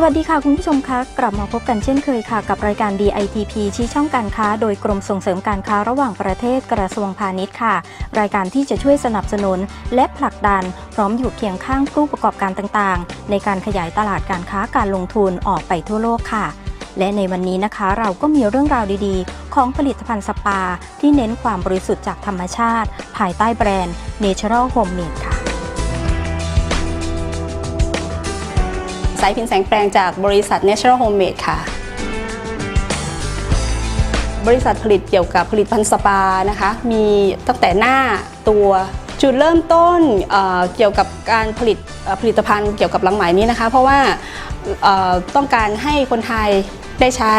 สวัสดีค่ะคุณผู้ชมคะกลับมาพบกันเช่นเคยค่ะ กับรายการ DITP ชี้ช่องการค้า โดยกรมส่งเสริมการค้าระหว่างประเทศกระทรวงพาณิชย์ค่ะ รายการที่จะช่วยสนับสนุน และผลักดัน พร้อมอยู่เคียงข้างผู้ประกอบการต่างๆ ในการขยายตลาดการค้าการลงทุนออกไปทั่วโลกค่ะ และในวันนี้นะคะเราก็มีเรื่องราวดีๆ ของผลิตภัณฑ์สปา ที่เน้นความบริสุทธิ์จากธรรมชาติ ภายใต้แบรนด์ Natural Homemade ค่ะ สายพินแสงแปลงจากบริษัท Natural Homemade ค่ะ บริษัทผลิตเกี่ยวกับผลิตภัณฑ์สปานะคะ มีตั้งแต่หน้าตัวจุดเริ่มต้นเเกี่ยวกับการผลิตผลิตภัณฑ์เกี่ยวกับลังไหมนี้นะคะ เพราะว่าต้องการให้คนไทยได้ใช้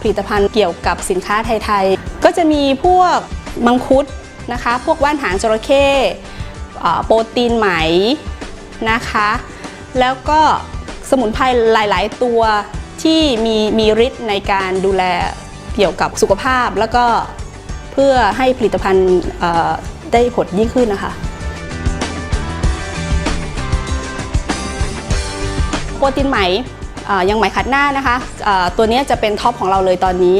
ผลิตภัณฑ์เกี่ยวกับสินค้าไทยๆ ก็จะมีพวกมังคุดนะคะ พวกว่านหางจระเข้โปรตีนไหมนะคะ แล้วก็ สมุนไพรหลาย ๆ ตัวที่มีมีฤทธิ์ในการดูแลเกี่ยวกับสุขภาพ แล้วก็เพื่อให้ผลิตภัณฑ์ได้ผลยิ่งขึ้นนะคะโปรตีนไหมยังไหมขัดหน้านะคะตัวนี้จะเป็นท็อปของเราเลยตอนนี้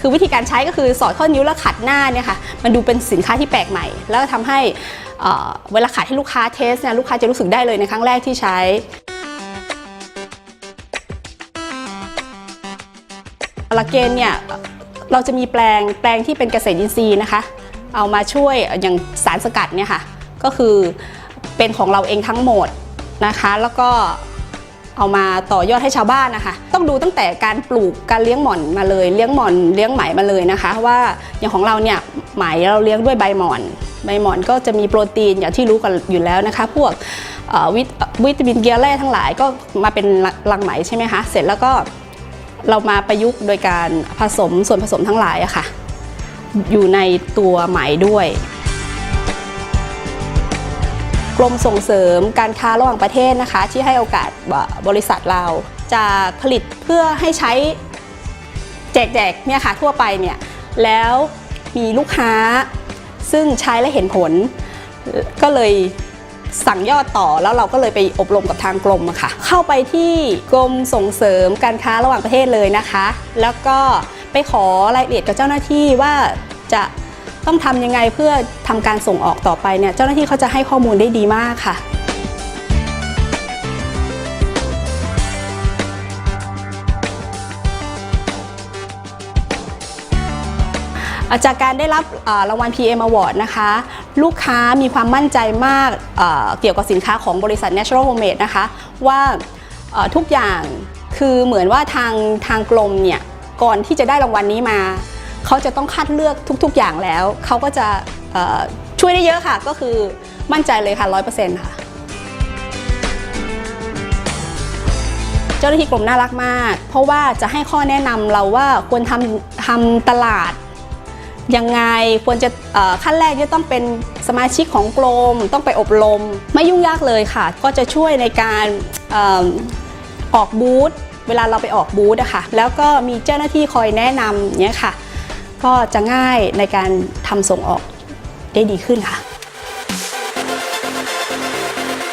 คือวิธีการใช้ก็คือสอดข้อนิ้วแล้วขัดหน้าเนี่ยค่ะมันดูเป็นสินค้าที่แปลกใหม่ แล้วก็ทำให้เอ่อเวลาขัดให้ลูกค้าเทสเนี่ยลูกค้าจะรู้สึกได้เลยในครั้งแรกที่ใช้ หลักเกณฑ์เนี่ยเราจะมีแปลงแปลงที่เป็นเกษตรอินทรีย์นะคะ เอามาช่วยอย่างสารสกัดเนี่ยค่ะก็คือเป็นของเราเองทั้งหมดนะคะ แล้วก็เอามาต่อยอดให้ชาวบ้านนะคะ ต้องดูตั้งแต่การปลูกการเลี้ยงหม่อนมาเลย เลี้ยงหม่อนเลี้ยงไหมมาเลยนะคะ ว่าอย่างของเราเนี่ยไหมเราเลี้ยงด้วยใบหม่อน ใบหม่อนก็จะมีโปรตีนอย่างที่รู้กันอยู่แล้วนะคะ พวกวิตวิตามินเกลือแร่ทั้งหลายก็มาเป็นรังไหมใช่ไหมคะเสร็จแล้วก็ เรามาประยุกต์โดยการผสมส่วนผสมทั้งหลายอะค่ะ อยู่ในตัวไหมด้วย กรมส่งเสริมการค้าระหว่างประเทศนะคะ ที่ให้โอกาสบริษัทเราจะผลิตเพื่อให้ใช้แจกๆเนี่ยค่ะทั่วไปเนี่ยแล้วมีลูกค้าซึ่งใช้และเห็นผลก็เลย สั่งยอดต่อแล้วเราก็เลยไปอบรมกับทางกรมอะค่ะ เข้าไปที่กรมส่งเสริมการค้าระหว่างประเทศเลยนะคะ แล้วก็ไปขอรายละเอียดกับเจ้าหน้าที่ว่าจะต้องทำยังไงเพื่อทำการส่งออกต่อไปเนี่ยเจ้าหน้าที่เขาจะให้ข้อมูลได้ดีมากค่ะ จากการได้รับรางวัล PM Award นะคะ ลูกค้ามีความมั่นใจมากเอ่อเกี่ยวกับสินค้าของบริษัท Natural Homemade นะคะ ว่าทุกอย่างคือเหมือนว่าทางทางกรมเนี่ย ก่อนที่จะได้รางวัลนี้มา เขาจะต้องคัดเลือกทุก ๆ อย่างแล้ว เขาก็จะช่วยได้เยอะค่ะ ก็คือมั่นใจเลยค่ะ 100%ค่ะเจ้าหน้าที่กรมน่ารักมาก เพราะว่าจะให้ข้อแนะนำเราว่าควรทำทำตลาด ยังไงควรจะขั้นแรกเนี่ยต้องเป็นสมาชิกของกรมต้องไปอบรม ไม่ยุ่งยากเลยค่ะ ก็จะช่วยในการอออกบูธเวลาเราไปออกบูธอะค่ะแล้วก็มีเจ้าหน้าที่คอยแนะนำเนี่ยค่ะ ก็จะง่ายในการทำส่งออกได้ดีขึ้นค่ะ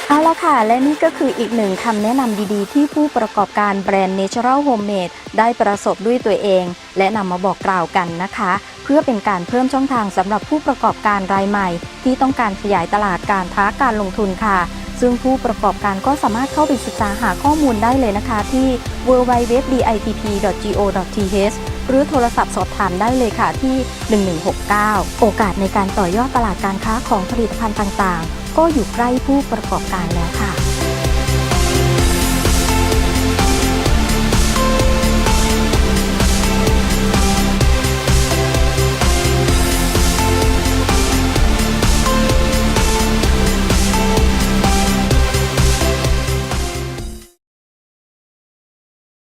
เอาละค่ะ และนี่ก็คืออีกหนึ่งคำแนะนำดีๆ ที่ผู้ประกอบการแบรนด์ Natural Homemade ได้ประสบด้วยตัวเอง และนำมาบอกกล่าวกันนะคะ พื่อเป็นการเพิ่มช่องทางสำหรับผู้ประกอบการรายใหม่ ที่ต้องการขยายตลาดการท้าการลงทุนค่ะ ซึ่งผู้ประกอบการก็สามารถเข้าไปศึกษาหาข้อมูลได้เลยนะคะ ที่ www.ditp.go.th หรือโทรศัพท์สอบถามได้เลยค่ะที่ 1169 โอกาสในการต่อยอดตลาดการค้าของผลิตภัณฑ์ต่างๆ ก็อยู่ใกล้ผู้ประกอบการแล้วค่ะ